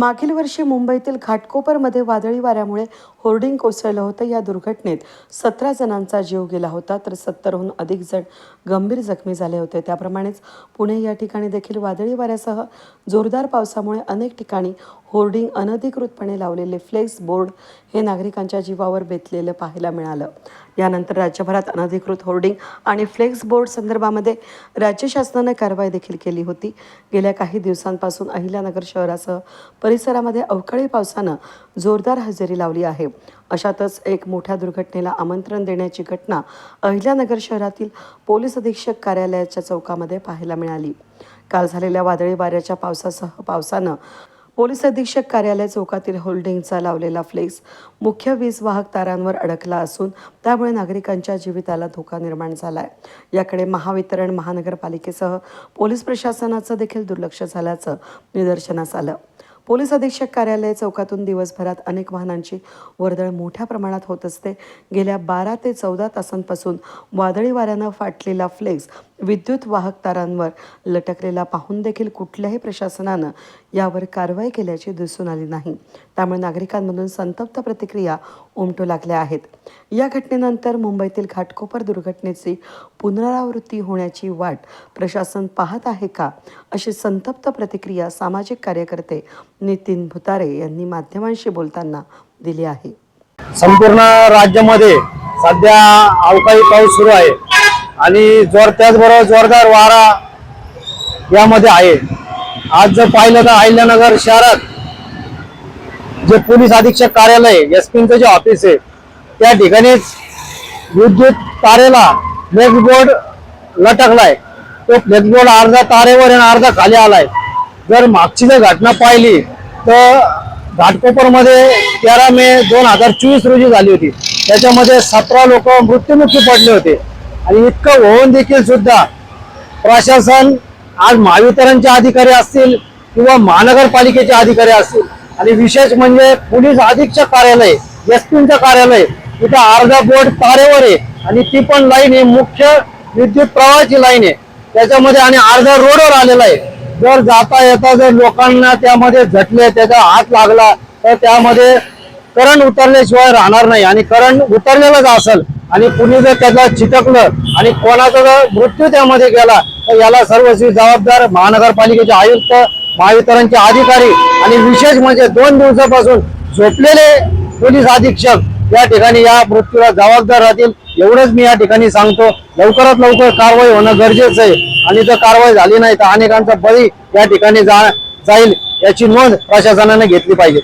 मागील वर्षी मुंबईतील घाटकोपरमध्ये वादळी वाऱ्यामुळे होर्डिंग कोसळलं होतं. या दुर्घटनेत सतरा जणांचा जीव गेला होता तर सत्तरहून अधिक जण गंभीर जखमी झाले होते. त्याप्रमाणेच पुणे या ठिकाणी देखील वादळी वाऱ्यासह जोरदार पावसामुळे अनेक ठिकाणी होर्डिंग अनधिकृतपणे लावलेले फ्लेक्स बोर्ड हे नागरिकांच्या जीवावर बेतलेलं पाहायला मिळालं. यानंतर राज्यभरात अनधिकृत होर्डिंग आणि फ्लेक्स बोर्ड संदर्भामध्ये राज्य शासनाने कारवाई देखील केली होती. गेल्या काही दिवसांपासून अहिल्यानगर शहरासह परिसरामध्ये अवकाळी पावसानं जोरदार हजेरी लावली आहे. अशातच एक मोठ्या दुर्घटनेला आमंत्रण देण्याची घटना अहिल्यानगर शहरातील पोलीस अधीक्षक कार्यालयाच्या चौकामध्ये पाहायला मिळाली. काल झालेल्या वादळी वाऱ्याच्या पावसासह पावसानं पोलीस अधीक्षक कार्यालय चौकातील होल्डिंगचा लावलेला फ्लेक्स मुख्य वीज वाहक तारांवर अडकला असून त्यामुळे नागरिकांच्या जीविताला धोका निर्माण झाला आहे याकडे महावितरण महानगरपालिकेसह पोलीस प्रशासनाचं देखील दुर्लक्ष झाल्याचं निदर्शनास आलं. पोलीस अधीक्षक कार्यालय चौकातून दिवसभरात अनेक वाहनांची वर्दळ मोठ्या प्रमाणात होत असते. गेल्या बारा ते चौदा तासांपासून वादळी वाऱ्यानं फाटलेला फ्लेक्स विद्युत वाहक तारांवर लटकलेला पाहून देखील कुठल्याही प्रशासनानं यावर कारवाई केल्याची दिसून आली नाही. त्यामुळे नागरिकांमधून संतप्त प्रतिक्रिया उमटू लागल्या आहेत. या घटनेनंतर मुंबईतील घाटकोपर दुर्घटनेची पुनरावृत्ती होण्याची वाट प्रशासन पाहत आहे का अशी संतप्त प्रतिक्रिया सामाजिक कार्यकर्ते नितीन भुतारे यांनी माध्यमांशी बोलताना दिली आहे. संपूर्ण राज्यामध्ये सध्या अवकाळी पाऊस सुरू आहे. आणि जोर त्याचबरोबर जोरदार वारा यामध्ये आहे. आज जर पाहिलं तर अहिल्यानगर शहरात जे पोलीस अधीक्षक कार्यालय एस पीचं जे ऑफिस आहे त्या ठिकाणीच विद्युत तारेला फ्लेक्सबोर्ड लटकलाय. तो फ्लेक्सबोर्ड अर्धा तारेवर आणि अर्धा खाली आलाय. जर मागची जर घटना पाहिली तर घाटकोपरमध्ये तेरा मे दोन हजार चोवीस रोजी झाली होती. त्याच्यामध्ये सतरा लोक मृत्युमुखी पडले होते. आणि इतकं होऊन देखील सुद्धा. प्रशासन आज महावितरणचे अधिकारी असतील किंवा महानगरपालिकेचे अधिकारी असतील. आणि विशेष म्हणजे पोलीस अधीक्षक कार्यालय एसपींचं कार्यालय इथं अर्धा बोर्ड तारेवर आहे आणि ती पण लाईन ही मुख्य विद्युत प्रवाहाची लाईन आहे. त्याच्यामध्ये आणि अर्धा रोडवर आलेला आहे. जर जाता येता जर लोकांना त्यामध्ये झटले त्याचा हात लागला तर त्यामध्ये करंट उतरल्याशिवाय राहणार नाही. आणि करंट उतरलेलाच असेल आणि कुणी जर त्याला चिटकलं आणि कोणाचा जर मृत्यू त्यामध्ये गेला तर याला सर्वस्वी जबाबदार महानगरपालिकेचे आयुक्त महावितरणचे अधिकारी आणि विशेष म्हणजे दोन दिवसापासून झोपलेले पोलीस अधीक्षक या ठिकाणी या मृत्यूला जबाबदार राहतील एवढंच मी या ठिकाणी सांगतो. लवकरात लवकर कारवाई होणं गरजेचं आहे. आणि जर कारवाई झाली नाही तर अनेकांचा बळी या ठिकाणी जा जाईल. याची नोंद प्रशासनाने घेतली पाहिजे.